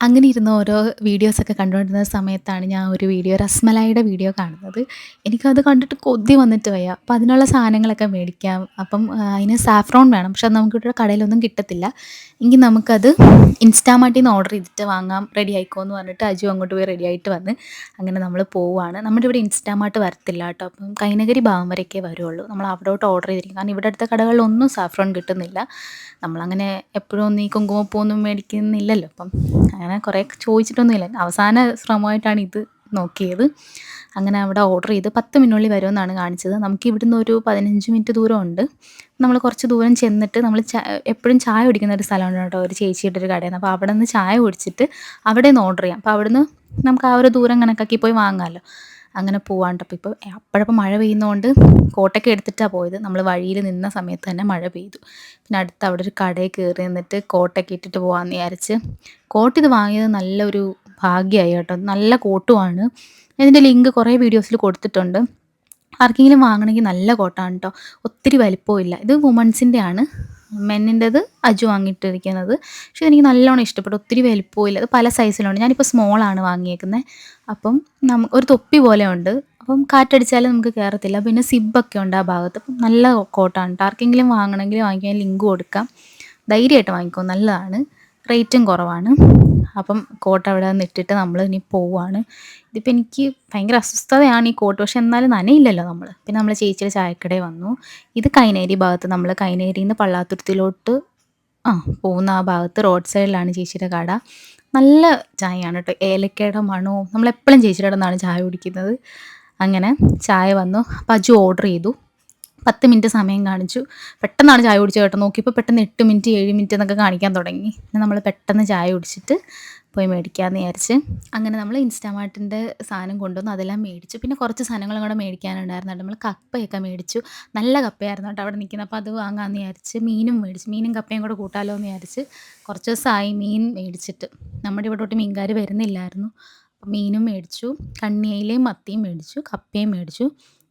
അങ്ങനെ ഇരുന്ന് ഓരോ വീഡിയോസൊക്കെ കണ്ടുകൊണ്ടിരുന്ന സമയത്താണ് ഞാൻ ഒരു വീഡിയോ റസ്മലായിയുടെ വീഡിയോ കാണുന്നത്. എനിക്കത് കണ്ടിട്ട് കൊതി വന്നിട്ട് വയ്യ. അപ്പം അതിനുള്ള സാധനങ്ങളൊക്കെ മേടിക്കാം. അപ്പം അതിന് സാഫ്രോൺ വേണം. പക്ഷെ അത് നമുക്കിവിടെ കടയിലൊന്നും കിട്ടത്തില്ല. എങ്കിൽ നമുക്കത് ഇൻസ്റ്റാമാർട്ടിൽ നിന്ന് ഓർഡർ ചെയ്തിട്ട് വാങ്ങാം. റെഡി ആയിക്കോ എന്ന് പറഞ്ഞിട്ട് അജു അങ്ങോട്ട് പോയി റെഡി ആയിട്ട് വന്ന് അങ്ങനെ നമ്മൾ പോവുകയാണ് നമ്മുടെ ഇവിടെ ഇൻസ്റ്റാമാർട്ട് വരത്തില്ല കേട്ടോ. അപ്പം കൈനഗരി ഭാഗം വരെയൊക്കെ വരുള്ളൂ. നമ്മൾ അവിടോട്ട് ഓർഡർ ചെയ്തിരിക്കും. കാരണം ഇവിടെ അടുത്ത കടകളിലൊന്നും സാഫ്രോൺ കിട്ടുന്നില്ല. നമ്മളങ്ങനെ എപ്പോഴും ഒന്നും ഈ കുങ്കുമപ്പൂവൊന്നും മേടിക്കുന്നില്ലല്ലോ. അപ്പം അങ്ങനെ കുറേ ചോദിച്ചിട്ടൊന്നുമില്ല. അവസാന ശ്രമമായിട്ടാണ് ഇത് നോക്കിയത്. അങ്ങനെ അവിടെ ഓർഡർ ചെയ്ത് പത്ത് മിനിറ്റിനുള്ളിൽ വരുമെന്നാണ് കാണിച്ചത്. നമുക്ക് ഇവിടുന്ന് ഒരു പതിനഞ്ച് മിനിറ്റ് ദൂരമുണ്ട് നമ്മൾ കുറച്ച് ദൂരം ചെന്നിട്ട് നമ്മൾ എപ്പോഴും ചായ കുടിക്കുന്ന ഒരു സ്ഥലമുണ്ട് കേട്ടോ ഒരു ചേച്ചിയുടെ ഒരു കടയാണ് അപ്പോൾ അവിടെ നിന്ന് ചായ കുടിച്ചിട്ട് അവിടെ നിന്ന് ഓർഡർ ചെയ്യാം. അപ്പോൾ അവിടുന്ന് നമുക്ക് ആ ഒരു ദൂരം കണക്കാക്കി പോയി വാങ്ങാമല്ലോ. അങ്ങനെ പോവാണ്ട്. അപ്പോൾ ഇപ്പോൾ അപ്പോഴപ്പോൾ മഴ പെയ്യുന്നതുകൊണ്ട് കോട്ടൊക്കെ എടുത്തിട്ടാണ് പോയത്. നമ്മൾ വഴിയിൽ നിന്ന സമയത്ത് തന്നെ മഴ പെയ്തു. പിന്നെ അടുത്ത് അവിടെ ഒരു കടയിൽ കയറി നിന്നിട്ട് കോട്ടൊക്കെ ഇട്ടിട്ട് പോകാമെന്ന് വിചാരിച്ച്. കോട്ട് ഇത് വാങ്ങിയത് നല്ലൊരു ഭാഗ്യമായി കേട്ടോ. നല്ല കോട്ടുമാണ് ഇതിന്റെ ലിങ്ക് കുറേ വീഡിയോസിൽ കൊടുത്തിട്ടുണ്ട്. ആർക്കെങ്കിലും വാങ്ങണമെങ്കിൽ നല്ല കോട്ടാണ് കേട്ടോ. ഒത്തിരി വലിപ്പമില്ല ഇത് വുമൺസിന്റെ ആണ് മെന്നിന്റെത് അജു വാങ്ങിയിട്ടിരിക്കുന്നത്. പക്ഷെ എനിക്ക് നല്ലോണം ഇഷ്ടപ്പെട്ടു. ഒത്തിരി വലിപ്പമില്ല അത് പല സൈസിലുണ്ട്. ഞാനിപ്പോൾ സ്മോളാണ് വാങ്ങിയേക്കുന്നത് അപ്പം നമുക്ക് ഒരു തൊപ്പി പോലെ ഉണ്ട് അപ്പം കാറ്റടിച്ചാലും നമുക്ക് കയറത്തില്ല പിന്നെ സിബൊക്കെ ഉണ്ട് ആ ഭാഗത്ത്. അപ്പം നല്ല കോട്ടാണ്. കേട്ടോ ആർക്കെങ്കിലും വാങ്ങണമെങ്കിൽ വാങ്ങിക്കാൻ ലിങ്ക് കൊടുക്കാം. ധൈര്യമായിട്ട് വാങ്ങിക്കോ. നല്ലതാണ്. റേറ്റും കുറവാണ്. അപ്പം കോട്ട് അവിടെ നിന്നിട്ടിട്ട് നമ്മൾ ഇനി പോവുകയാണ് ഇതിപ്പോൾ എനിക്ക് ഭയങ്കര അസ്വസ്ഥതയാണ് ഈ കോട്ട് പക്ഷെ എന്നാലും നനയില്ലല്ലോ നമ്മൾ പിന്നെ നമ്മൾ ചേച്ചിയുടെ ചായക്കടയിൽ വന്നു. ഇത് കൈനേരി ഭാഗത്ത് നമ്മൾ കൈനേരിയിൽ നിന്ന് പള്ളാത്തുരുത്തിലോട്ട് ആ പോകുന്ന ആ ഭാഗത്ത് റോഡ് സൈഡിലാണ് ചേച്ചിയുടെ കട. നല്ല ചായയാണ് കേട്ടോ. ഏലക്കയുടെ മണവും നമ്മളെപ്പോഴും ചേച്ചിയുടെ അടുന്നാണ് ചായ കുടിക്കുന്നത്. അങ്ങനെ ചായ വന്നു. അപ്പം അജു ഓർഡർ ചെയ്തു. പത്ത് മിനിറ്റ് സമയം കാണിച്ചു. പെട്ടെന്നാണ് ചായ കുടിച്ചത് കേട്ടോ. നോക്കിയപ്പോൾ പെട്ടെന്ന് എട്ട് മിനിറ്റ് ഏഴ് മിനിറ്റ് എന്നൊക്കെ കാണിക്കാൻ തുടങ്ങി. പിന്നെ നമ്മൾ പെട്ടെന്ന് ചായ കുടിച്ചിട്ട് പോയി മേടിക്കാമെന്ന് വിചാരിച്ച് അങ്ങനെ നമ്മൾ ഇൻസ്റ്റാമാർട്ടിന്റെ സാധനം കൊണ്ടുവന്നു. അതെല്ലാം മേടിച്ചു. പിന്നെ കുറച്ച് സാധനങ്ങളും കൂടെ മേടിക്കാനുണ്ടായിരുന്നു. നമ്മൾ കപ്പയൊക്കെ മേടിച്ചു. നല്ല കപ്പയായിരുന്നു കേട്ടോ അവിടെ നിൽക്കുന്നത്. അപ്പോൾ അത് വാങ്ങാമെന്ന് വിചാരിച്ച് മീനും മേടിച്ചു. മീനും കപ്പയും കൂടെ കൂട്ടാലോ എന്ന് വിചാരിച്ച് കുറച്ച് ദിവസമായി മീൻ മേടിച്ചിട്ട്. നമ്മുടെ ഇവിടോട്ട് മീൻകാർ വരുന്നില്ലായിരുന്നു. മീനും മേടിച്ചു. കണ്ണിയയിലെയും മത്തിയും മേടിച്ചു. കപ്പയും മേടിച്ചു.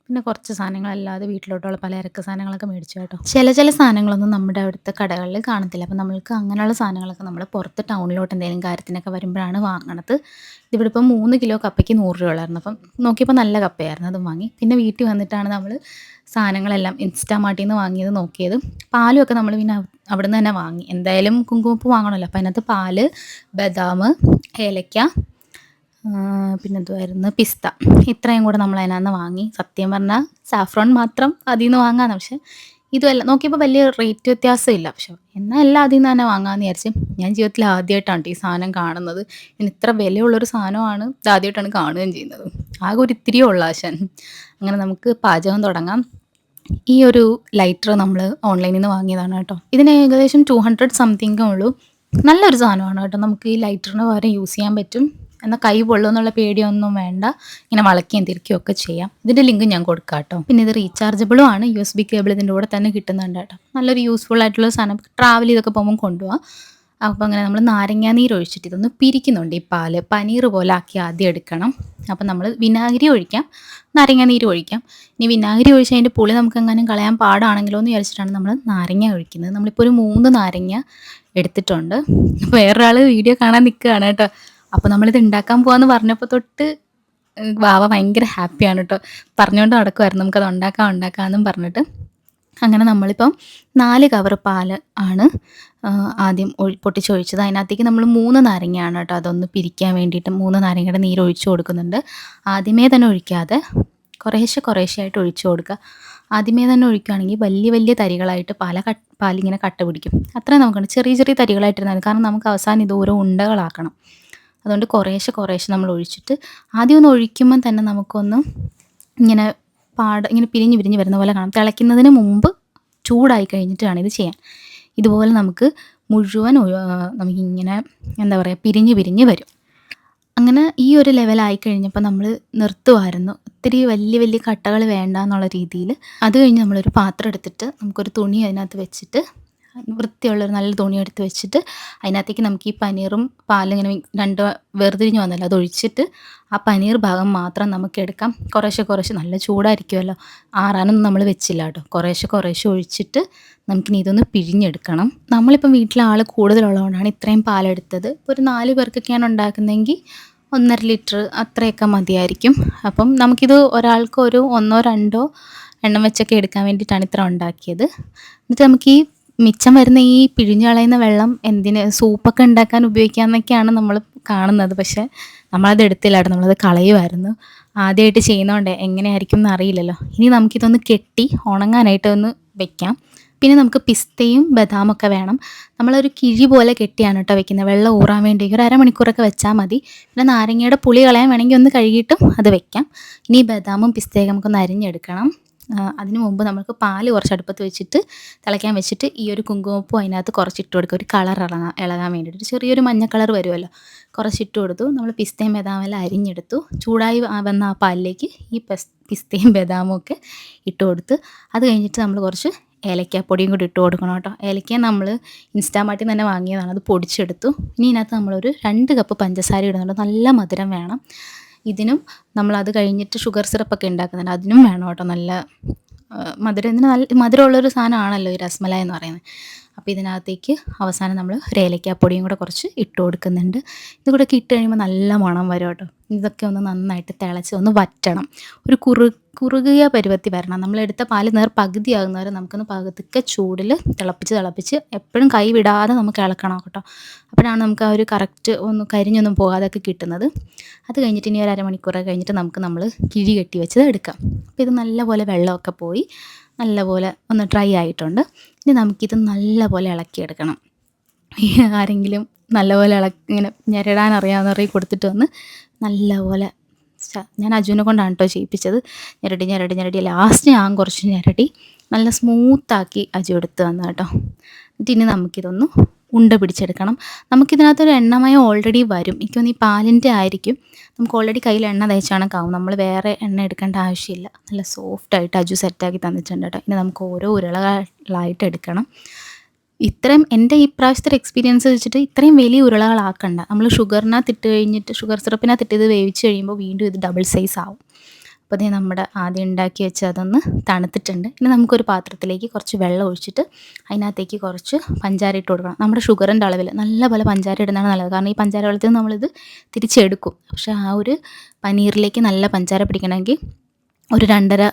പിന്നെ കുറച്ച് സാധനങ്ങളല്ലാതെ വീട്ടിലോട്ടുള്ള പലചരക്ക് സാധനങ്ങളൊക്കെ മേടിച്ചു കേട്ടോ. ചില ചില സാധനങ്ങളൊന്നും നമ്മുടെ അവിടുത്തെ കടകളിൽ കാണത്തില്ല. അപ്പം നമ്മൾക്ക് അങ്ങനെയുള്ള സാധനങ്ങളൊക്കെ നമ്മൾ പുറത്ത് ടൗണിലോട്ട് എന്തെങ്കിലും കാര്യത്തിനൊക്കെ വരുമ്പോഴാണ് വാങ്ങണത്. ഇവിടെ ഇപ്പം മൂന്ന് കിലോ കപ്പയ്ക്ക് നൂറ് രൂപ ഉള്ളായിരുന്നു. അപ്പം നോക്കിയപ്പോൾ നല്ല കപ്പയായിരുന്നു. അതും വാങ്ങി. പിന്നെ വീട്ടിൽ വന്നിട്ടാണ് നമ്മൾ സാധനങ്ങളെല്ലാം ഇൻസ്റ്റാമാർട്ടിൽ നിന്ന് വാങ്ങിയത് നോക്കിയത്. പാലുമൊക്കെ നമ്മൾ പിന്നെ അവ- അവിടുന്ന് തന്നെ വാങ്ങി. എന്തായാലും കുങ്കുമപ്പ് വാങ്ങണമല്ലോ. അപ്പം അതിനകത്ത് പാൽ ബദാം ഏലക്ക പിന്നെ എന്തുവായിരുന്നു പിസ്ത. ഇത്രയും കൂടെ നമ്മൾ അതിനകത്ത് വാങ്ങി. സത്യം പറഞ്ഞാൽ സാഫ്രോൺ മാത്രം അതിൽ നിന്ന് വാങ്ങാന്ന് പക്ഷേ ഇതുമല്ല നോക്കിയപ്പോൾ വലിയ റേറ്റ് വ്യത്യാസമില്ല. പക്ഷെ എന്നാൽ എല്ലാം അതിൽ നിന്ന് തന്നെ വാങ്ങാമെന്ന് വിചാരിച്ച് ഞാൻ ജീവിതത്തിൽ ആദ്യമായിട്ടാണ് ഈ സാധനം കാണുന്നത്. ഇനി ഇത്ര വിലയുള്ളൊരു സാധനമാണ് ഇത് ആദ്യമായിട്ടാണ് കാണുകയും ചെയ്യുന്നത്. ആകെ ഒരു ഇത്തിരിയേ ഉള്ള ആശൻ. അങ്ങനെ നമുക്ക് പാചകം തുടങ്ങാം. ഈ ഒരു ലൈറ്റർ നമ്മൾ ഓൺലൈനിൽ നിന്ന് വാങ്ങിയതാണ് കേട്ടോ ഇതിന് ഏകദേശം ടു ഹൺഡ്രഡ് സംതിങ്ങേ ഉള്ളൂ. നല്ലൊരു സാധനമാണ് കേട്ടോ നമുക്ക് ഈ ലൈറ്ററിന് പകരം യൂസ് ചെയ്യാൻ പറ്റും. എന്നാൽ കൈ പൊള്ളുമെന്നുള്ള പേടിയൊന്നും വേണ്ട. ഇങ്ങനെ വളയ്ക്കുകയും തിരിക്കുകയും ഒക്കെ ചെയ്യാം. ഇതിന്റെ ലിങ്ക് ഞാൻ കൊടുക്കാം കേട്ടോ. പിന്നെ ഇത് റീചാർജബിളും ആണ്. യു എസ് ബി കേബിൾ ഇതിന്റെ കൂടെ തന്നെ കിട്ടുന്നുണ്ട് കേട്ടോ. നല്ലൊരു യൂസ്ഫുൾ ആയിട്ടുള്ള സാധനം. ട്രാവൽ ചെയ്തൊക്കെ പോകുമ്പോൾ കൊണ്ടുപോകാം അപ്പോൾ അങ്ങനെ നമ്മൾ നാരങ്ങാ നീര് ഒഴിച്ചിട്ട് ഇതൊന്ന് പിരിക്കുന്നുണ്ട് ഈ പാൽ. പനീർ പോലെ ആക്കി ആദ്യം എടുക്കണം. അപ്പോൾ നമ്മൾ വിനാഗിരി ഒഴിക്കാം. നാരങ്ങാ നീര് ഒഴിക്കാം. ഇനി വിനാഗിരി ഒഴിച്ച് അതിന്റെ പുളി നമുക്ക് എങ്ങാനും കളയാൻ പാടാണെങ്കിലോ എന്ന് വിചാരിച്ചിട്ടാണ് നമ്മൾ നാരങ്ങ ഒഴിക്കുന്നത്. നമ്മളിപ്പോൾ ഒരു മൂന്ന് നാരങ്ങ എടുത്തിട്ടുണ്ട്. വേറൊരാൾ വീഡിയോ കാണാൻ നിൽക്കുകയാണ് കേട്ടോ. അപ്പോൾ നമ്മളിത് ഉണ്ടാക്കാൻ പോകാമെന്ന് പറഞ്ഞപ്പോൾ തൊട്ട് വാവ ഭയങ്കര ഹാപ്പിയാണ് കേട്ടോ പറഞ്ഞുകൊണ്ട് നടക്കുമായിരുന്നു നമുക്കത് ഉണ്ടാക്കാം ഉണ്ടാക്കാമെന്നും പറഞ്ഞിട്ട്. അങ്ങനെ നമ്മളിപ്പം നാല് കവർ പാൽ ആണ് ആദ്യം പൊട്ടിച്ചൊഴിച്ചത്. അതിനകത്തേക്ക് നമ്മൾ മൂന്ന് നാരങ്ങയാണ് കേട്ടോ അതൊന്ന് പിരിക്കാൻ വേണ്ടിയിട്ട് മൂന്ന് നാരങ്ങയുടെ നീര് ഒഴിച്ചു കൊടുക്കുന്നുണ്ട്. ആദ്യമേ തന്നെ ഒഴിക്കാതെ കുറേശ്ശെ ആയിട്ട് ഒഴിച്ചു കൊടുക്കുക. ആദ്യമേ തന്നെ ഒഴിക്കുകയാണെങ്കിൽ വലിയ വലിയ തരികളായിട്ട് പാല കട്ട് പാലിങ്ങനെ കട്ട പിടിക്കും. അത്രയും നമുക്കുണ്ട്. ചെറിയ ചെറിയ തരികളായിട്ടിരുന്നാൽ കാരണം നമുക്ക് അവസാനം ഇത് ഓരോ ഉണ്ടകളാക്കണം. അതുകൊണ്ട് കുറേശ്ശെ കുറേശ്ശെ നമ്മൾ ഒഴിച്ചിട്ട് ആദ്യം ഒന്ന് ഒഴിക്കുമ്പം തന്നെ നമുക്കൊന്ന് ഇങ്ങനെ പാട ഇങ്ങനെ പിരിഞ്ഞ് പിരിഞ്ഞ് വരുന്ന പോലെ കാണാം. തിളയ്ക്കുന്നതിന് മുമ്പ് ചൂടായി കഴിഞ്ഞിട്ടാണ് ഇത് ചെയ്യാൻ. ഇതുപോലെ നമുക്ക് മുഴുവൻ നമുക്കിങ്ങനെ എന്താ പറയുക പിരിഞ്ഞ് പിരിഞ്ഞ് വരും. അങ്ങനെ ഈ ഒരു ലെവലായി കഴിഞ്ഞപ്പോൾ നമ്മൾ നിർത്തുമായിരുന്നു. ഒത്തിരി വലിയ വലിയ കട്ടകൾ വേണ്ട എന്നുള്ള രീതിയിൽ. അത് കഴിഞ്ഞ് നമ്മളൊരു പാത്രം എടുത്തിട്ട് നമുക്കൊരു തുണി അതിനകത്ത് വെച്ചിട്ട് വൃത്തിയുള്ളൊരു നല്ല തുണി എടുത്ത് വെച്ചിട്ട് അതിനകത്തേക്ക് നമുക്ക് ഈ പനീറും പാലും ഇങ്ങനെ രണ്ട് വേർതിരിഞ്ഞ് വന്നല്ലോ അതൊഴിച്ചിട്ട് ആ പനീർ ഭാഗം മാത്രം നമുക്ക് എടുക്കാം. കുറേശ്ശെ കുറേശ്ശെ നല്ല ചൂടായിരിക്കുമല്ലോ. ആറാനൊന്നും നമ്മൾ വെച്ചില്ല കേട്ടോ. കുറേശ്ശെ കുറേശ്ശെ ഒഴിച്ചിട്ട് നമുക്കിനി ഇതൊന്ന് പിഴിഞ്ഞെടുക്കണം. നമ്മളിപ്പം വീട്ടിലെ ആൾ കൂടുതലുള്ളതുകൊണ്ടാണ് ഇത്രയും പാലെടുത്തത്. ഒരു നാല് പേർക്കൊക്കെയാണ് ഉണ്ടാക്കുന്നതെങ്കിൽ ഒന്നര ലിറ്റർ അത്രയൊക്കെ മതിയായിരിക്കും. അപ്പം നമുക്കിത് ഒരാൾക്ക് ഒരു ഒന്നോ രണ്ടോ എണ്ണം വെച്ചൊക്കെ എടുക്കാൻ വേണ്ടിയിട്ടാണ് ഇത്ര ഉണ്ടാക്കിയത്. എന്നിട്ട് നമുക്ക് ഈ മിച്ചം വരുന്ന ഈ പിഴിഞ്ഞു കളയുന്ന വെള്ളം എന്തിന് സൂപ്പൊക്കെ ഉണ്ടാക്കാൻ ഉപയോഗിക്കാമെന്നൊക്കെയാണ് നമ്മൾ കാണുന്നത്. പക്ഷെ നമ്മളത് എടുത്തില്ലായിരുന്നു. നമ്മളത് കളയുമായിരുന്നു ആദ്യമായിട്ട് ചെയ്യുന്നതുകൊണ്ട് എങ്ങനെയായിരിക്കും എന്ന് അറിയില്ലല്ലോ ഇനി നമുക്കിതൊന്ന് കെട്ടി ഉണങ്ങാനായിട്ട് ഒന്ന് വെക്കാം. പിന്നെ നമുക്ക് പിസ്തയും ബദാമൊക്കെ വേണം. നമ്മളൊരു കിഴി പോലെ കെട്ടിയാണ് കേട്ടോ വെക്കുന്നത്. വെള്ളം ഊറാൻ വേണ്ടി ഒരു അരമണിക്കൂറൊക്കെ വെച്ചാൽ മതി. പിന്നെ നാരങ്ങയുടെ പുളി കളയാൻ വേണമെങ്കിൽ ഒന്ന് കഴുകിയിട്ടും അത് വെക്കാം. ഇനി ബദാമും പിസ്തയൊക്കെ നമുക്കൊന്ന് അരിഞ്ഞെടുക്കണം. അതിന് മുമ്പ് നമുക്ക് പാൽ കുറച്ച് അടുപ്പത്ത് വെച്ചിട്ട് തിളയ്ക്കാൻ വെച്ചിട്ട് ഈ ഒരു കുങ്കുമപ്പൂ അതിനകത്ത് കുറച്ച് ഇട്ട് കൊടുക്കുക. ഒരു കളർ ഇളകാൻ ഇളകാൻ വേണ്ടിയിട്ട്. ചെറിയൊരു മഞ്ഞ കളർ വരുമല്ലോ. കുറച്ച് ഇട്ട് കൊടുത്തു. നമ്മൾ പിസ്തയും ബദാമെല്ലാം അരിഞ്ഞെടുത്തു. ചൂടായി വന്ന ആ പാലിലേക്ക് ഈ പിസ്തയും ബദാമും ഒക്കെ ഇട്ട് കൊടുത്ത് അത് കഴിഞ്ഞിട്ട് നമ്മൾ കുറച്ച് ഏലക്കാപ്പൊടിയും കൂടി ഇട്ട് കൊടുക്കണം കേട്ടോ. ഏലക്ക നമ്മൾ ഇൻസ്റ്റാമാർട്ടിൽ തന്നെ വാങ്ങിയതാണ്. അത് പൊടിച്ചെടുത്തു. ഇനി ഇതിനകത്ത് നമ്മളൊരു രണ്ട് കപ്പ് പഞ്ചസാര ഇടുന്നുണ്ട്. നല്ല മധുരം വേണം. ഇതിനും നമ്മളത് കഴിഞ്ഞിട്ട് ഷുഗർ സിറപ്പൊക്കെ ഉണ്ടാക്കുന്നുണ്ട്. അതിനും വേണം കേട്ടോ നല്ല മധുരത്തിന് നല്ല മധുരമുള്ളൊരു സാധനമാണല്ലോ ഈ രസ്മലായി എന്ന് പറയുന്നത്. അപ്പോൾ ഇതിനകത്തേക്ക് അവസാനം നമ്മൾ ഒരു ഏലക്കാപ്പൊടിയും കൂടെ കുറച്ച് ഇട്ട് കൊടുക്കുന്നുണ്ട്. ഇത് കൂടെ ഇട്ട് കഴിയുമ്പോൾ നല്ല മണം വരും കേട്ടോ. ഇതൊക്കെ ഒന്ന് നന്നായിട്ട് തിളച്ച് ഒന്ന് വറ്റണം. ഒരു കുറു കുറുകിയ പരുവത്തി വരണം. നമ്മളെടുത്ത പാൽ നേർ പകുതിയാകുന്നവരെ നമുക്കൊന്ന് പകുതിക്ക ചൂടിൽ തിളപ്പിച്ച് തിളപ്പിച്ച് എപ്പോഴും കൈ വിടാതെ നമുക്ക് ഇളക്കണം കേട്ടോ. അപ്പോഴാണ് നമുക്ക് ആ ഒരു കറക്റ്റ് ഒന്ന് കരിഞ്ഞൊന്നും പോകാതെയൊക്കെ കിട്ടുന്നത്. അത് കഴിഞ്ഞിട്ട് ഇനി ഒരു അരമണിക്കൂറൊക്കെ കഴിഞ്ഞിട്ട് നമുക്ക് നമ്മൾ കിഴി കെട്ടി വെച്ചത് എടുക്കാം. അപ്പോൾ ഇത് നല്ലപോലെ വെള്ളമൊക്കെ പോയി നല്ലപോലെ ഒന്ന് ഡ്രൈ ആയിട്ടുണ്ട്. ഇനി നമുക്കിത് നല്ലപോലെ ഇളക്കിയെടുക്കണം. ആരെങ്കിലും നല്ലപോലെ ഇളക്കി ഇങ്ങനെ ഞെരടാൻ അറിയാവുന്നവരെ കൊടുത്തിട്ട് വന്ന് നല്ലപോലെ ഞാൻ അജുവിനെ കൊണ്ടാണ് കേട്ടോ ചെയ്യിപ്പിച്ചത്. ഞെരടി ഞെരടി ഞെരടി. ലാസ്റ്റ് ഞാൻ കുറച്ച് ഞെരടി. നല്ല സ്മൂത്താക്കി അജു എടുത്ത് വന്നു കേട്ടോ. എന്നിട്ട് ഇനി നമുക്കിതൊന്ന് ഉണ്ട പിടിച്ചെടുക്കണം. നമുക്കിതിനകത്തൊരു എണ്ണമയം ഓൾറെഡി വരും. എനിക്ക് തോന്നുന്നു ഈ പാലിന്റെ ആയിരിക്കും. നമുക്ക് ഓൾറെഡി കയ്യിൽ എണ്ണ തേച്ചാണ് കാവും നമ്മൾ വേറെ എണ്ണ എടുക്കേണ്ട ആവശ്യമില്ല. നല്ല സോഫ്റ്റ് ആയിട്ട് അജു സെറ്റാക്കി തന്നിട്ടുണ്ട് കേട്ടോ. ഇനി നമുക്ക് ഓരോ ഉരുളകളായിട്ട് എടുക്കണം. ഇത്രയും എന്റെ ഈ പ്രാവശ്യത്തെ എക്സ്പീരിയൻസ് വെച്ചിട്ട് ഇത്രയും വലിയ ഉരുളകളാക്കണ്ട. നമ്മൾ ഷുഗറിനകത്ത് ഇട്ട് കഴിഞ്ഞിട്ട് ഷുഗർ സിറപ്പിനകത്ത് ഇത് വേവിച്ച് കഴിയുമ്പോൾ വീണ്ടും ഇത് ഡബിൾ സൈസ് ആവും. അപ്പോൾ ഇതേ നമ്മുടെ ആദ്യം ഉണ്ടാക്കി വെച്ച് അതൊന്ന് തണുത്തിട്ടുണ്ട്. ഇനി നമുക്കൊരു പാത്രത്തിലേക്ക് കുറച്ച് വെള്ളം ഒഴിച്ചിട്ട് അതിനകത്തേക്ക് കുറച്ച് പഞ്ചാര ഇട്ട് കൊടുക്കണം. നമ്മുടെ ഷുഗറിന്റെ അളവിൽ നല്ല പോലെ പഞ്ചാര ഇടുന്നതാണ് നല്ലത്. കാരണം ഈ പഞ്ചാര വെള്ളത്തിൽ നമ്മളിത് തിരിച്ചെടുക്കും. പക്ഷേ ആ ഒരു പനീറിലേക്ക് നല്ല പഞ്ചാര പിടിക്കണമെങ്കിൽ ഒരു രണ്ടര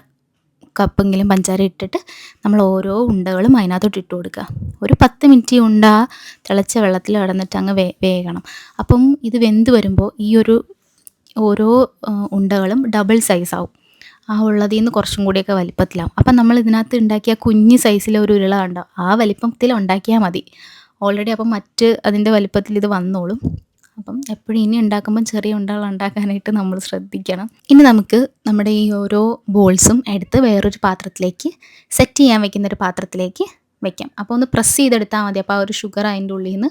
കപ്പെങ്കിലും പഞ്ചാര ഇട്ടിട്ട് നമ്മൾ ഓരോ ഉണ്ടകളും അതിനകത്തോട്ട് ഇട്ട് കൊടുക്കുക. ഒരു പത്ത് മിനിറ്റ് ഉണ്ട തിളച്ച വെള്ളത്തിൽ കിടന്നിട്ട് അങ്ങ് വേ വേകണം. അപ്പം ഇത് വെന്ത് വരുമ്പോൾ ഈ ഒരു ഓരോ ഉണ്ടകളും ഡബിൾ സൈസാവും ആ ഉള്ളതിൽ നിന്ന് കുറച്ചും കൂടിയൊക്കെ വലിപ്പത്തിലാവും. അപ്പം നമ്മൾ ഇതിനകത്ത് ഉണ്ടാക്കിയ കുഞ്ഞ് സൈസിലെ ഒരു ഉരുള കണ്ടോ? ആ വലിപ്പത്തിൽ ഉണ്ടാക്കിയാൽ മതി. ഓൾറെഡി അപ്പം മറ്റ് അതിന്റെ വലിപ്പത്തിൽ ഇത് വന്നോളും. അപ്പം എപ്പോഴും ഇനി ഉണ്ടാക്കുമ്പം ചെറിയ ഉണ്ടകൾ ഉണ്ടാക്കാനായിട്ട് നമ്മൾ ശ്രദ്ധിക്കണം. ഇനി നമുക്ക് നമ്മുടെ ഈ ഓരോ ബോൾസും എടുത്ത് വേറൊരു പാത്രത്തിലേക്ക് സെറ്റ് ചെയ്യാൻ വെക്കുന്ന ഒരു പാത്രത്തിലേക്ക് വെക്കാം. അപ്പോൾ ഒന്ന് പ്രസ് ചെയ്തെടുത്താൽ മതി. അപ്പോൾ ആ ഒരു ഷുഗർ അതിന്റെ ഉള്ളിൽ നിന്ന്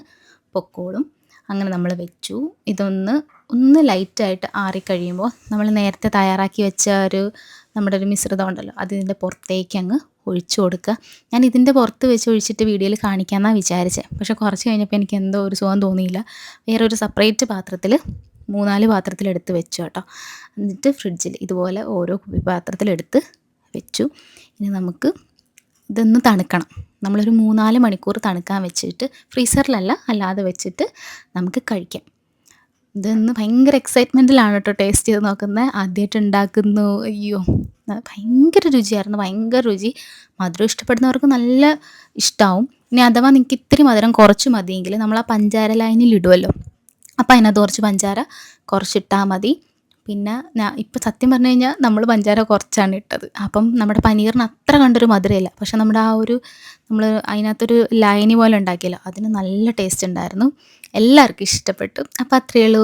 പൊക്കോളും. അങ്ങനെ നമ്മൾ വെച്ചു. ഇതൊന്ന് ഒന്ന് ലൈറ്റായിട്ട് ആറിക്കഴിയുമ്പോൾ നമ്മൾ നേരത്തെ തയ്യാറാക്കി വെച്ച ഒരു നമ്മുടെ ഒരു മിശ്രിതം ഉണ്ടല്ലോ അതിന്റെ പുറത്തേക്ക് അങ്ങ് ഒഴിച്ചു കൊടുക്കുക. ഞാൻ ഇതിന്റെ പുറത്ത് വെച്ച് ഒഴിച്ചിട്ട് വീഡിയോയിൽ കാണിക്കാമെന്നാണ് വിചാരിച്ചത് പക്ഷേ കുറച്ച് കഴിഞ്ഞപ്പോൾ എനിക്ക് എന്തോ ഒരു സുഖം തോന്നിയില്ല. വേറെ ഒരു സെപ്പറേറ്റ് പാത്രത്തിൽ മൂന്നാൽ പാത്രത്തിലെടുത്ത് വെച്ചു കേട്ടോ. എന്നിട്ട് ഫ്രിഡ്ജിൽ ഇതുപോലെ ഓരോ കുപ്പി പാത്രത്തിലെടുത്ത് വെച്ചു. ഇനി നമുക്ക് ഇതൊന്ന് തണുക്കണം. നമ്മളൊരു മൂന്നാൽ മണിക്കൂർ തണുക്കാൻ വെച്ചിട്ട് ഫ്രീസറിലല്ല അല്ലാതെ വെച്ചിട്ട് നമുക്ക് കഴിക്കാം. ഇതൊന്ന് ഭയങ്കര എക്സൈറ്റ്മെന്റിലാണ് കേട്ടോ ടേസ്റ്റ് ചെയ്ത് നോക്കുന്നത് ആദ്യമായിട്ട് ഉണ്ടാക്കുന്നു അയ്യോ ഭയങ്കര രുചിയായിരുന്നു. ഭയങ്കര രുചി. മധുരം ഇഷ്ടപ്പെടുന്നവർക്ക് നല്ല ഇഷ്ടമാവും ഇനി അഥവാ നിങ്ങൾക്ക് ഇത്തിരി മധുരം കുറച്ച് മതിയെങ്കിൽ നമ്മൾ ആ പഞ്ചാര ലൈനിൽ ഇടുമല്ലോ അപ്പോൾ അതിനകത്ത് കുറച്ച് പഞ്ചാര കുറച്ചിട്ടാൽ മതി. പിന്നെ ഇപ്പം സത്യം പറഞ്ഞു കഴിഞ്ഞാൽ നമ്മൾ പഞ്ചാര കുറച്ചാണ് ഇട്ടത്. അപ്പം നമ്മുടെ പനീറിന് അത്ര കണ്ടൊരു മധുരമില്ല പക്ഷെ നമ്മുടെ ആ ഒരു നമ്മൾ അതിനകത്തൊരു ലൈനി പോലെ ഉണ്ടാക്കിയല്ലോ അതിന് നല്ല ടേസ്റ്റ് ഉണ്ടായിരുന്നു. എല്ലാവർക്കും ഇഷ്ടപ്പെട്ടു. അപ്പോൾ അത്രയേ ഉള്ളൂ.